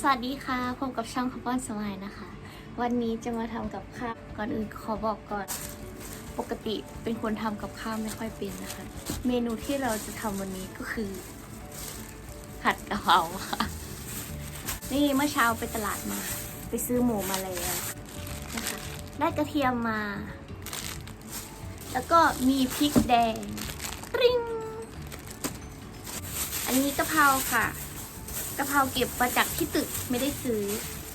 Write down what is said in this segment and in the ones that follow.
สวัสดีค่ะพบกับช่องคาร์บอนสมายนะคะ วันนี้จะมาทำกับข้าวก่อนอื่นขอบอกก่อน ปกติเป็นคนทำกับข้าวไม่ค่อยเป็นนะคะ เมนูที่เราจะทำวันนี้ก็คือ ผัดกะเพราค่ะ นี่เมื่อเช้าไปตลาดมา ไปซื้อหมูมาแล้วนะคะ ได้กระเทียมมา แล้วก็มีพริกแดง ปริ้งอันนี้กะเพราค่ะ กะเพราเก็บมาจากที่ตึกไม่ได้ซื้อ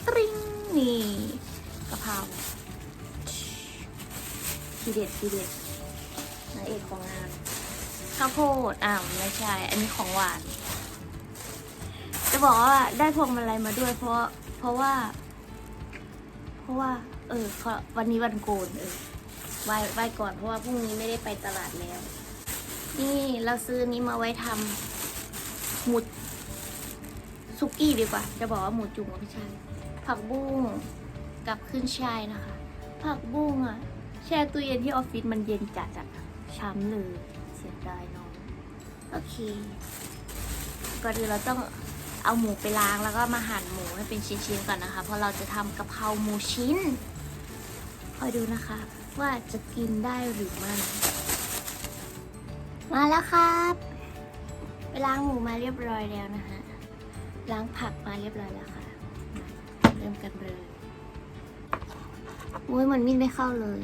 ตริงนี่กะเพราทีเด็ดทีเด็ดนางเอกของงานข้าวโพดอ้าวไม่ใช่ อันนี้ของหวาน จะบอกว่าได้พวงมาลัยมาด้วย เพราะเพราะว่า เพราะว่า เออเขาวันนี้วันโกนเออไหว้ไหว้ก่อนเพราะว่าพรุ่งนี้ไม่ได้ไปตลาดแล้ว นี่เราซื้อนี้มาไว้ทำหมุด ซุกี้ดีกว่า จะบอกว่าหมูจุ่มไม่ใช่ผักบุ้งกับขึ้นช่ายนะคะ ผักบุ้งอะแช่ตู้เย็นที่ออฟฟิศมันเย็นจัดอะช้ำเลยเสียดายน้องโอเคก่อนอื่นเราต้องเอาหมูไปล้างแล้วก็มาหั่นหมูให้เป็นชิ้นๆก่อนนะคะ เพราะเราจะทำกะเพราหมูชิ้นคอยดูนะคะ ว่าจะกินได้หรือไม่มาแล้วครับ ไปล้างหมูมาเรียบร้อยแล้วนะคะ ล้างผักมาเรียบร้อยแล้วค่ะ เริ่มกันเลยอุ้ยมันมีดไม่เข้าเลย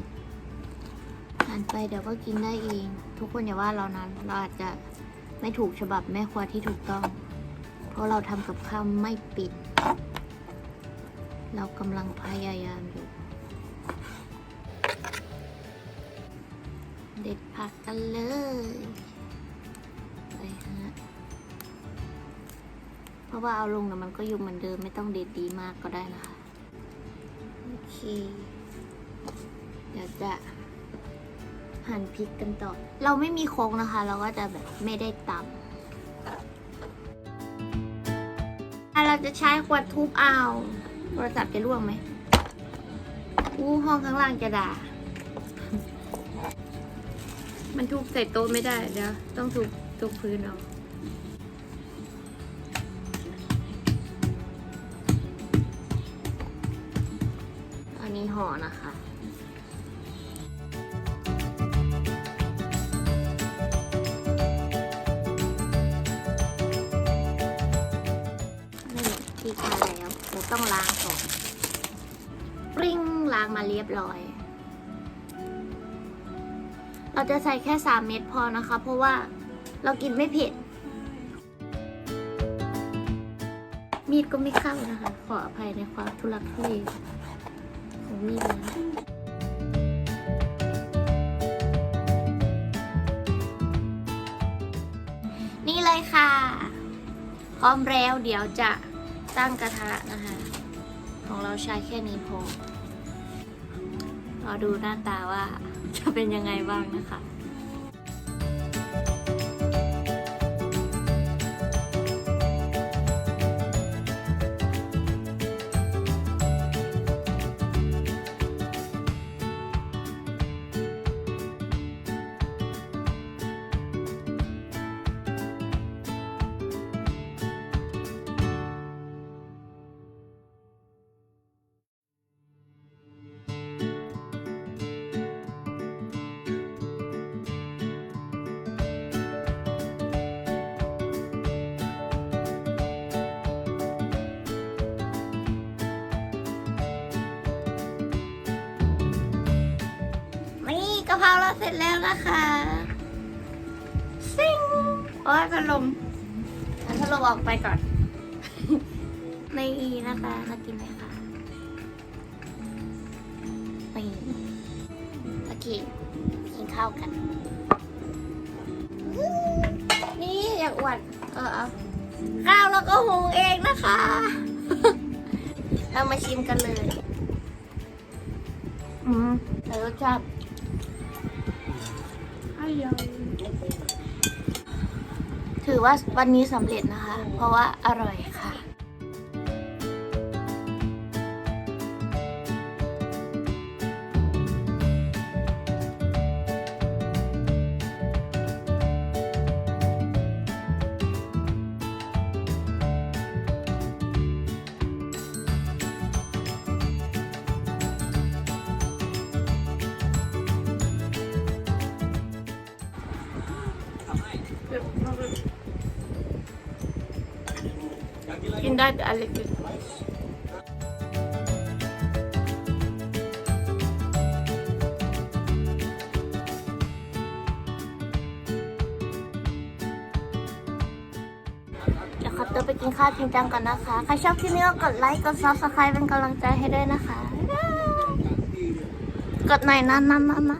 หันไปเดี๋ยวก็กินได้เอง ทุกคนอย่าว่าเรานั้นเราอาจจะไม่ถูกฉบับแม่ครัวที่ถูกต้อง เพราะเราทำกับข้าวไม่ปิด เรากำลังพยายามอยู่ เด็ดผักกันเลย ราะว่าเอาลงแล้วมันก็อยู่เหมือนเดิมไม่ต้องเด็ดดีมากก็ได้นะคะ โอเค เดี๋ยวจะหั่นพริกกันต่อ เราไม่มีโครงนะคะ เราก็จะแบบไม่ได้ตำเราจะใช้ขวดทุบเอาโทรศัพท์จะร่วงไหมอู้ห้องข้างล่างจะด่า มันทุบใส่โต๊ะไม่ได้เดี๋ยวต้องทุบทุบพื้นเอา อันนี้ห่อนะคะ นี่ที่ทาแล้วเราต้องล้างก่อนปริ้งล้างมาเรียบร้อย เราจะใส่แค่ 3 เม็ดพอนะคะ เพราะว่าเรากินไม่เผ็ด มีดก็ไม่เข้านะคะ ขออภัยในความทุลักทุเล ของมีดนะนี่เลยค่ะ พร้อมแล้วเดี๋ยวจะตั้งกระทะนะคะ ของเราใช้แค่นี้พอรอดูหน้าตาว่าจะเป็นยังไงบ้างนะคะ ราเราเสร็จแล้วนะคะซิงโอ้ยพัดลมอันพัดลมออกไปก่อนนี่นะคะน่ากินไหมคะนี่โอเคกินข้าวกัน นี่อยากอวดเออเอาข้าวแล้วก็หุงเองนะคะ เรามาชิมกันเลย อืมแต่รสชาติ ถือว่าวันนี้สำเร็จนะคะ เพราะว่าอร่อยค่ะ ได้แต่อันเล็กๆเดี๋ยขอตัวไปกินข้าวจริงจังก่อนนะคะ ใครชอบคลิปนี้ก็กดไลค์ กดซับสไครป์เป็นกำลังใจให้ด้วยนะคะ กดหน่อยนะนะนะนะ